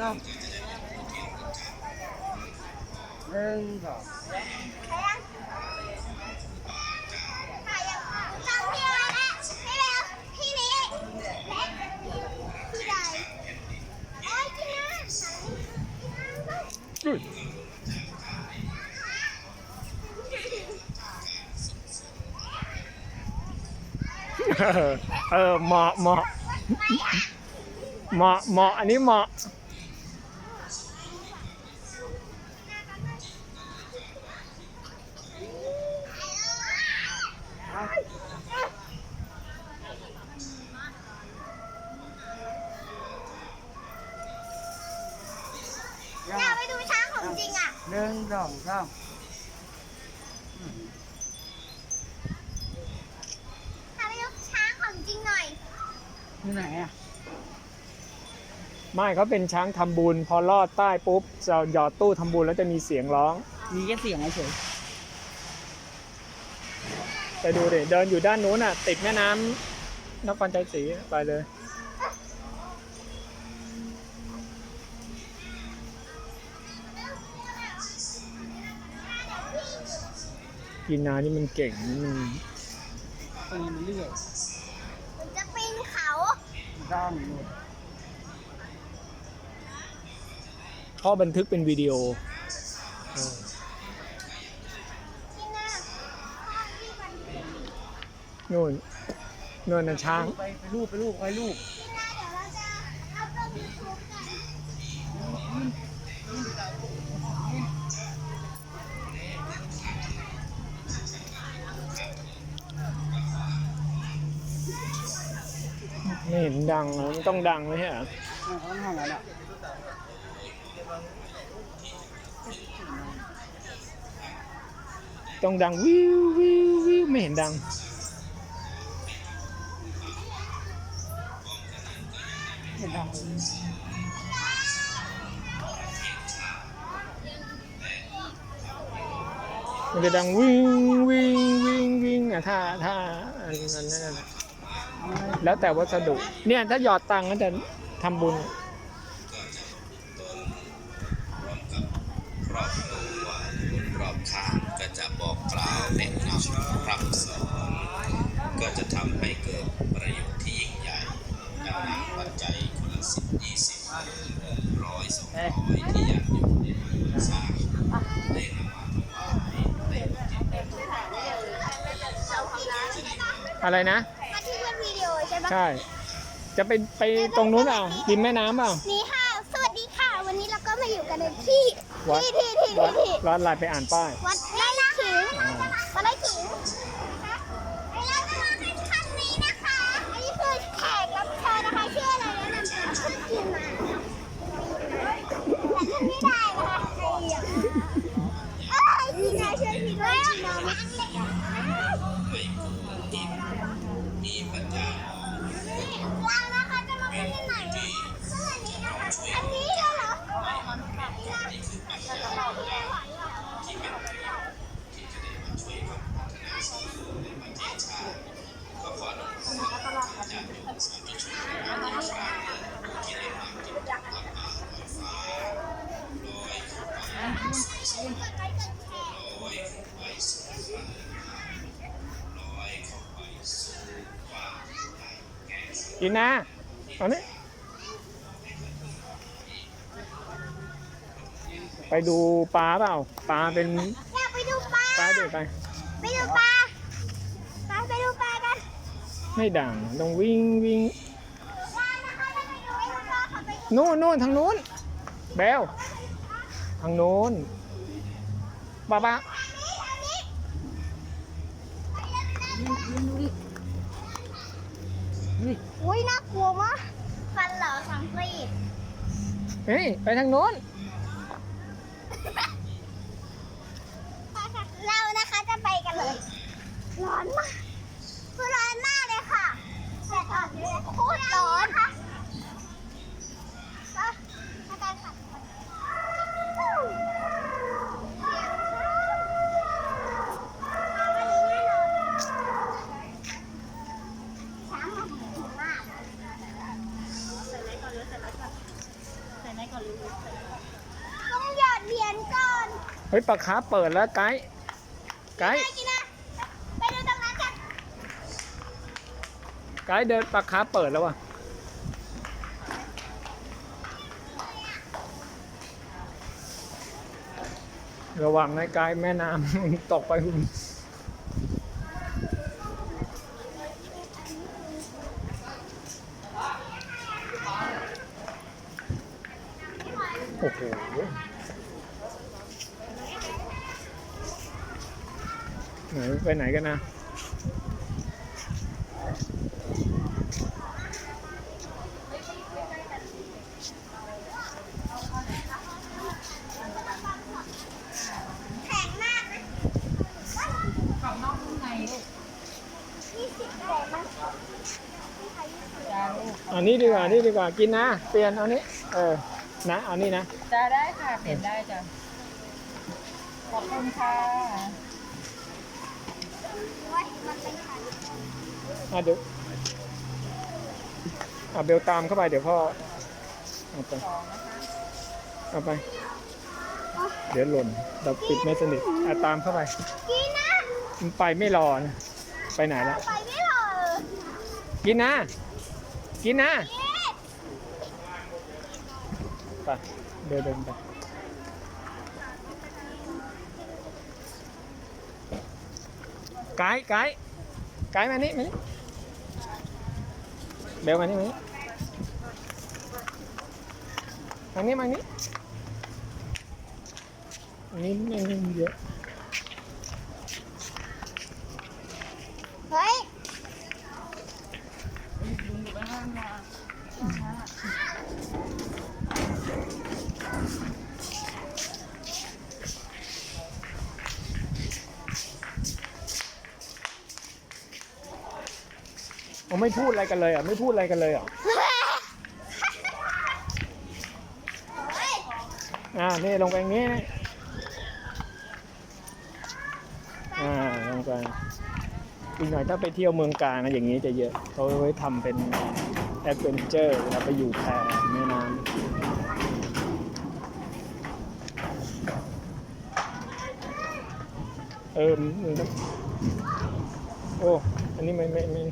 เนาะหนึ่งสองเออเหมาะเหมาะเหมาะเหมาะอันนี้เหมาะ อยากไปดูช้างของจริงอะหนึ่งสองสามอยากไปดูช้างของจริงหน่อย ที่ไหนอะไม่เขาเป็นช้างทำบุญ พอลอดใต้ปุ๊บจะหยอดตู้ทำบุญแล้วจะมีเสียงร้อง มีแค่เสียงเฉยไปดูดิเดินอยู่ด้านนู้นอะ ติดแม่น้ำนครชัยศรีไปเลย กินนานี่มันเก่งนี่มันปีนเรื่อยมันจะปีนเขาด้านหมดพ่อบันทึกเป็นวิดีโอเออกินนะพ่อที่มันกินนะนู่นนู่นน่ะช้าง ไปไปรูปไปรูปไปรูป ไม่เห็นดังเลยมันต้องดังเลยฮะเขาทำอะไรอะต้องดังวิววิววิวไม่เห็นดัง เห็นดังมันจะดังวิ่งวิ่งวิ่งวิ่งอะถ้าถ้าอันนั้นนั่นน่ะ แล้วแต่วัสดุ เนี่ยถ้าหยอดตังค์ก็จะทำบุญรอบตัวรอบข้างก็จะบอกกล่าวแนะนำพร่ำสอนก็จะทำให้เกิดประโยชน์ที่ยิ่งใหญ่ดังนั้นปัจจัยคนละสิบยี่สิบร้อยสองร้อยที่อยากอยู่ในสร้างได้นำมาถวายในจิตในอะไรนะ ใช่ปะใช่ จะไปไปตรงนู้นเปล่าริมแม่น้ำเปล่านี่ค่ะ สวัสดีค่ะ วันนี้เราก็มาอยู่กันในที่ วัดที่ที่ที่วัดที่ร้านลายไปอ่านป้าย วัดไร่ขิงวัดไร่ขิงนะคะไอ้เราจะมาเป็นขั้นนี้นะคะ อันนี้คือแขกรับเชิญนะคะชื่ออะไรแนะนำตัวชื่อทีมมาแต่ชื่อไม่ได้นะคะไอ้เหี้ยเอ้ยทีมนายชื่อทีมนายทีมนาย มีปัญญา เรานะคะจะมาเป็นที่ไหนซึ่งอันนี้นะคะ อันนี้เลยเหรอนี่นะเราที่ไหนไหวอะ ที่เป็นประโยชน์ที่จะได้มาช่วยกันพัฒนาสังคมในประเทศชาติก็ขออนุโมทนาญาติโยมสาธุชนในประเทศชาติที่ได้นำจิตธรรมะมาไฟฟ้าโดยเข้าไป กดไลค์กดแชร์ ลอยเข้าไปสู่ฝันลอยเข้าไปสู่ความใหญ่แก่สกินนะเอานี้ ไปดูปลาเปล่า ปลาเป็นอยากไปดูปลา ปลาเด็กไป ไปดูปลาไปไปดูปลากันไม่ดังต้องวิ่งวิ่งปลานะคะเราไปดูไปดูปลาค่ะไปดูนู่นนู่นทางนู้น เบล ทางนู้นป้าป้า อุ้ยน่ากลัวมากฟันเหรอสังกรีดเฮ้ย ไปทางนู้น เรานะคะจะไปกันเลย ร้อนมากคือร้อนมากเลยค่ะแต่ตอนนี้โคตรร้อนค่ะไปมากันค่ะช้างมาถึงมาก ใส่ไหนก่อนหรือใส่ไหนก่อนใส่ไหนก่อนหรือ เฮ้ยปลาคาร์ฟเปิดแล้วไกด์ไกด์ไกินนะไปดูตรงนั้นกันไกด์เดินปลาคาร์ฟเปิดแล้วว่ะระวังนะไกด์แม่น้ำตกไปคุณ ไหนไปไหนกันนะแข็งมากนะของนอกข้างในลูกยี่สิบแข็งมากอันนี้ดีกว่านนี้ดีกว่ากินนะ เปลี่ยนเอานี้ เออ นะ เอานี้นะจะได้ค่ะ เปลี่ยนได้จ้ะ ขอบคุณค่ะ โอ้ยมันเป็นขัน อะเดี๋ยวอะเบลตามเข้าไปเดี๋ยวพ่อเอาไปเอาไป เดี๋ยวหล่นเราปิดไม่สนิทอะตามเข้าไปกินนะมันไปไม่รอนะไปไหนละไปไม่รอเลยกินนะ กินนะไปเดินเดินไปไกด์ไกด์ ไกด์มานี่มานี่เบลมานี่มานี่มานี่มานี่อันนี้ไม่ไม่เยอะเฮ้ยผม ไม่พูดอะไรกันเลยอะไม่พูดอะไรกันเลยอะเฮ้ยอ่านี่ลงไปอย่างนี้นะอ่าลงไปอีกหน่อยถ้าไปเที่ยวเมืองกาญนะอย่างนี้จะเยอะเขาไว้ทำเป็นแอดเวนเจอร์เวลาไปอยู่แพแม่น้ำเออมันมันโอ้อันนี้ไม่ไม่ไม่